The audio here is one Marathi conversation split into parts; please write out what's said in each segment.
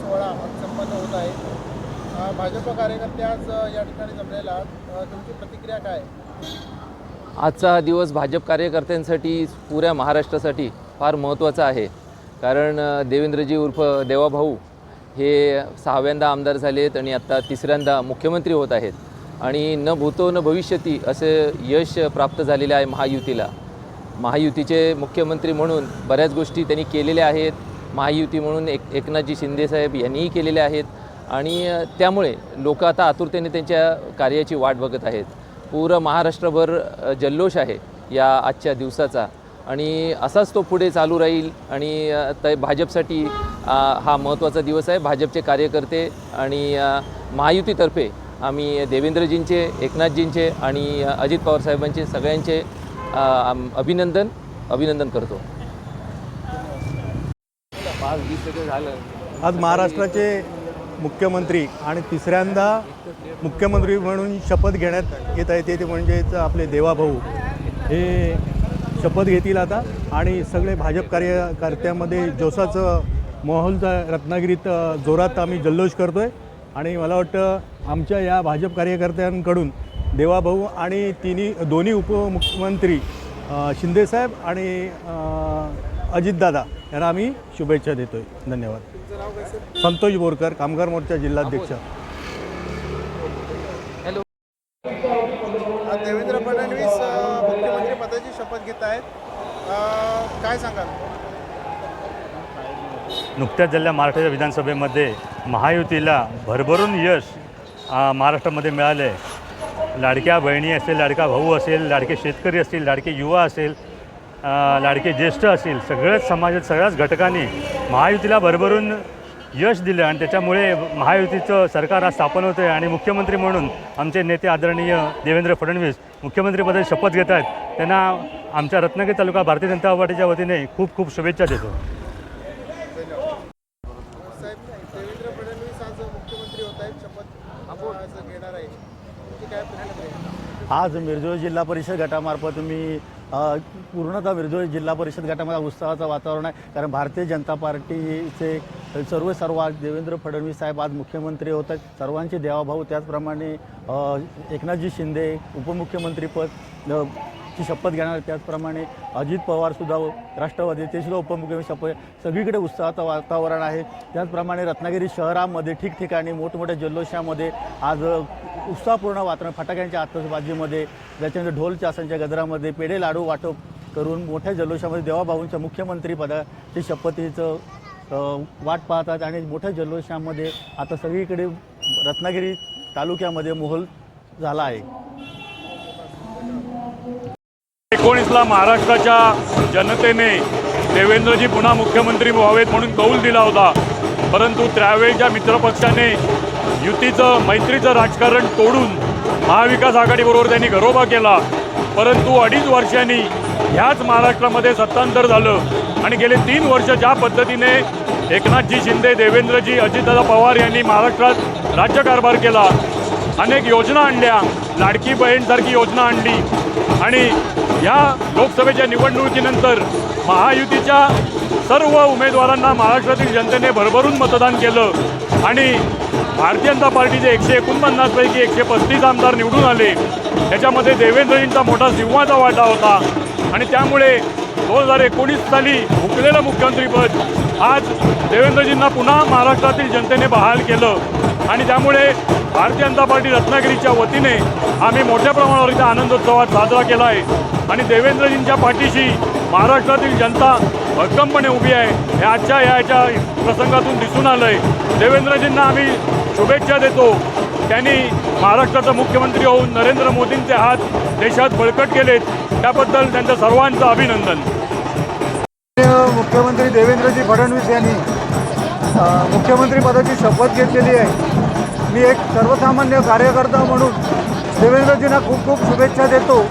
सोहळा संपन्न होत आहे. भाजप कार्यकर्ते आज या ठिकाणी जमलेला तुमची प्रतिक्रिया काय? आजचा हा दिवस भाजप कार्यकर्त्यांसाठी पुऱ्या महाराष्ट्रासाठी फार महत्त्वाचा आहे. कारण देवेंद्रजी उर्फ देवाभाऊ हे सहाव्यांदा आमदार झालेत आणि आत्ता तिसऱ्यांदा मुख्यमंत्री होत आहेत. आणि न भूतो न भविष्यती असे यश प्राप्त झालेले आहे महायुतीला. महायुतीचे मुख्यमंत्री म्हणून बऱ्याच गोष्टी त्यांनी केलेल्या आहेत. महायुती म्हणून एक एकनाथजी शिंदेसाहेब यांनीही केलेले आहेत. आणि त्यामुळे लोक आता आतुरतेने त्यांच्या कार्याची वाट बघत आहेत. पूर्ण महाराष्ट्रभर जल्लोष आहे या आजच्या दिवसाचा. आणि असाच तो पुढे चालू राहील आणि तर भाजपसाठी हा महत्त्वाचा दिवस आहे. भाजपचे कार्यकर्ते आणि महायुतीतर्फे आम्ही देवेंद्रजींचे एकनाथजींचे आणि अजित पवार साहेबांचे सगळ्यांचे अभिनंदन अभिनंदन करतो. आज वीस झालं. आज महाराष्ट्राचे मुख्यमंत्री आणि तिसऱ्यांदा मुख्यमंत्री म्हणून शपथ घेण्यात येत आहे ते म्हणजेच आपले देवाभाऊ हे शपथ घेतील आता आणि सगळे भाजप कार्यकर्त्यामध्ये जोसाचं माहोलचा रत्नागिरीत जोरात आम्ही जल्लोष करतो आहे आणि मला वाटतं आमच्या या भाजप कार्यकर्त्यांकडून देवाभाऊ आणि तिन्ही दोन्ही उपमुख्यमंत्री शिंदेसाहेब आणि अजितदादा यांना आम्ही शुभेच्छा देतो आहे धन्यवाद. संतोष बोरकर कामगार मोर्चा जिल्हाध्यक्ष. अ, देवेंद्र फडणवीस मुख्यमंत्री पदाची शपथ घेत आहेत. काय सांगाल? नुकत्याच झालेल्या महाराष्ट्राच्या विधानसभेमध्ये महायुतीला भरभरून यश आ, महाराष्ट्रामध्ये मिळालं आहे लाडक्या बहिणी असेल लाडका भाऊ असेल लाडके शेतकरी असतील लाडके युवा असेल लाडके ज्येष्ठ असतील. सगळ्याच समाजात सगळ्याच घटकांनी महायुतीला भरभरून यश दिलं आणि त्याच्यामुळे महायुतीचं सरकार आज स्थापन होतं आहे आणि मुख्यमंत्री म्हणून आमचे नेते आदरणीय देवेंद्र फडणवीस मुख्यमंत्रीपदाची शपथ घेत आहेत. त्यांना आमच्या रत्नागिरी तालुका भारतीय जनता पार्टीच्या वतीने खूप खूप शुभेच्छा देतो. साहेब देवेंद्र फडणवीस आज मिरजोळ जिल्हा परिषद गटामार्फत मी पूर्णतः मिरजोळ जिल्हा परिषद गटामध्ये उत्साहाचं वातावरण आहे. कारण भारतीय जनता पार्टीचे सर्व सर्व देवेंद्र फडणवीस साहेब आज मुख्यमंत्री होत आहेत. सर्वांचे देवाभाऊ त्याचप्रमाणे एकनाथजी शिंदे उपमुख्यमंत्रीपद ची शपथ घेणार त्याचप्रमाणे अजित पवारसुद्धा राष्ट्रवादीचे सुद्धा उपमुख्यमंत्री शपथ सगळीकडे उत्साहाचं वातावरण आहे. त्याचप्रमाणे रत्नागिरी शहरामध्ये ठिकठिकाणी मोठमोठ्या जल्लोषामध्ये आज उत्साहपूर्ण वातावरण फटाक्यांच्या आतषबाजीमध्ये त्याच्यानंतर ढोल चासांच्या गजरामध्ये पेढे लाडू वाटप करून मोठ्या जल्लोषामध्ये देवाभाऊंच्या मुख्यमंत्री पदाची शपथीचं वाट पाहतात आणि मोठ्या जल्लोषामध्ये आता सगळीकडे रत्नागिरी तालुक्यामध्ये मोहोल झाला आहे. एकोणीसला महाराष्ट्राच्या जनतेने देवेंद्रजी पुन्हा मुख्यमंत्री व्हावेत म्हणून कौल दिला होता. परंतु त्यावेळच्या मित्रपक्षाने युतीचं मैत्रीचं राजकारण तोडून महाविकास आघाडीबरोबर त्यांनी घरोबा केला. परंतु अडीच वर्षांनी ह्याच महाराष्ट्रामध्ये सत्तांतर झालं आणि गेले तीन वर्ष ज्या पद्धतीने एकनाथजी शिंदे देवेंद्रजी अजितदादा पवार यांनी महाराष्ट्रात राज्यकारभार केला. अनेक योजना आणल्या. लाडकी बहीणसारखी योजना आणली. आणि या लोकसभेच्या निवडणुकीनंतर महायुतीच्या सर्व उमेदवारांना महाराष्ट्रातील जनतेने भरभरून मतदान केलं. आणि भारतीय जनता पार्टीचे एकशे एकोणपन्नासपैकी एकशे पस्तीस आमदार निवडून आले. त्याच्यामध्ये देवेंद्रजींचा मोठा सिंहाचा वाटा होता. आणि त्यामुळे दोन हजार एकोणीस साली हुकलेलं मुख्यमंत्रीपद आज देवेंद्रजींना पुन्हा महाराष्ट्रातील जनतेने बहाल केलं. आणि त्यामुळे भारतीय जनता पार्टी रत्नागिरीच्या वतीने आम्ही मोठ्या प्रमाणावर इथे आनंदोत्सवात साजरा केला आहे आणि देवेंद्रजींच्या पाठीशी महाराष्ट्रातील जनता भक्कमपणे उभी आहे. हे आजच्या याच्या प्रसंगातून दिसून आलं आहे देवेंद्रजींना आम्ही शुभेच्छा देतो. त्यांनी महाराष्ट्राचा मुख्यमंत्री होऊन नरेंद्र मोदींचे हात देशात बळकट केलेत. त्याबद्दल त्यांचं सर्वांचं अभिनंदन. मुख्यमंत्री देवेंद्रजी फडणवीस यांनी मुख्यमंत्रीपदाची शपथ घेतलेली आहे. मी एक सर्वसामान्य कार्यकर्ता म्हणून देवेंद्रजींना खूप खूप शुभेच्छा देतो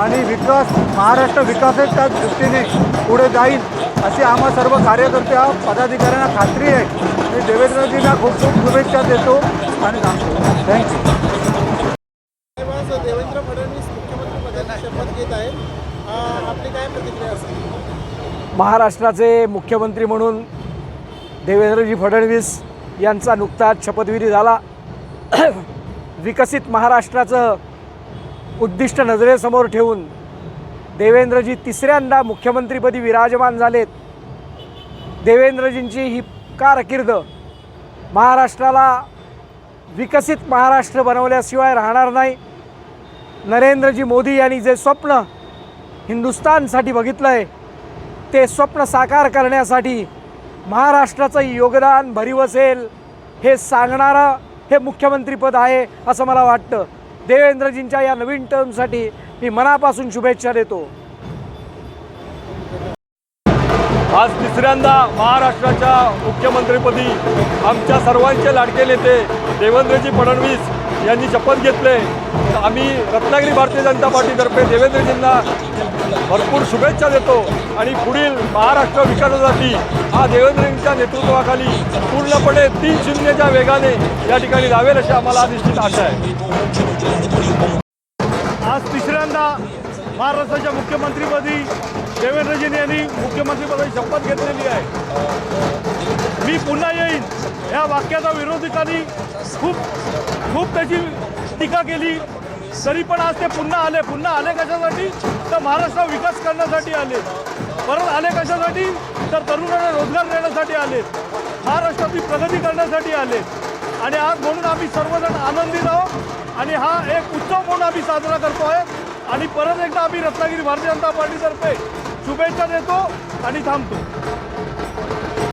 आणि विकास महाराष्ट्र विकासाच्या दृष्टीने पुढे जाईल. अशी आम्हा सर्व कार्यकर्त्या पदाधिकाऱ्यांना खात्री आहे. मी देवेंद्रजींना खूप खूप शुभेच्छा देतो आणि सांगतो. थँक्यू देवेंद्र फडणवीस मुख्यमंत्री पदाची शपथ घेत आहेत. अ, आपली काय प्रतिक्रिया असेल? महाराष्ट्राचे मुख्यमंत्री म्हणून देवेंद्रजी फडणवीस यांचा नुकताच शपथविधी झाला. विकसित महाराष्ट्राचं उद्दिष्ट नजरेसमोर ठेवून देवेंद्रजी तिसऱ्यांदा मुख्यमंत्रीपदी विराजमान झालेत. देवेंद्रजींची ही कारकीर्द महाराष्ट्राला विकसित महाराष्ट्र बनवल्याशिवाय राहणार नाही. नरेंद्रजी मोदी यांनी जे स्वप्न हिंदुस्थानसाठी बघितलं आहे ते स्वप्न साकार करण्यासाठी महाराष्ट्राचं योगदान भरीव असेल हे सांगणारं हे मुख्यमंत्रीपद आहे असं मला वाटतं. देवेंद्रजींच्या या नवीन टर्मसाठी मी मनापासून शुभेच्छा देतो. आज तिसऱ्यांदा महाराष्ट्राच्या मुख्यमंत्रीपदी आमच्या सर्वांचे लाडके नेते देवेंद्रजी फडणवीस यांनी शपथ घेतले. आम्ही रत्नागिरी भारतीय जनता पार्टीतर्फे देवेंद्रजींना भरपूर शुभेच्छा देतो आणि पुढील महाराष्ट्र विकासासाठी हा देवेंद्रजींच्या नेतृत्वाखाली पूर्णपणे तीन शून्यच्या वेगाने या ठिकाणी लावेल अशी आम्हाला निश्चित आशा आहे. आज तिसऱ्या महाराष्ट्राच्या मुख्यमंत्रीपदी देवेंद्रजी यांनी मुख्यमंत्रीपदाची शपथ घेतलेली आहे. मी पुन्हा येईन. या वाक्याचा विरोधकांनी खूप खूप त्याची टीका केली. तरी पण आज ते पुन्हा आले. पुन्हा आले कशासाठी? तर महाराष्ट्र विकास करण्यासाठी आले. परत आले कशासाठी? तर तरुणांना रोजगार देण्यासाठी आले. महाराष्ट्राची प्रगती करण्यासाठी आले. आणि आज म्हणून आम्ही सर्वजण आनंदित आहोत. आणि हा एक उत्सव म्हणून आम्ही साजरा करतो आहे. आणि परत एकदा आम्ही रत्नागिरी भारतीय जनता पार्टीतर्फे शुभेच्छा देतो आणि थांबतो.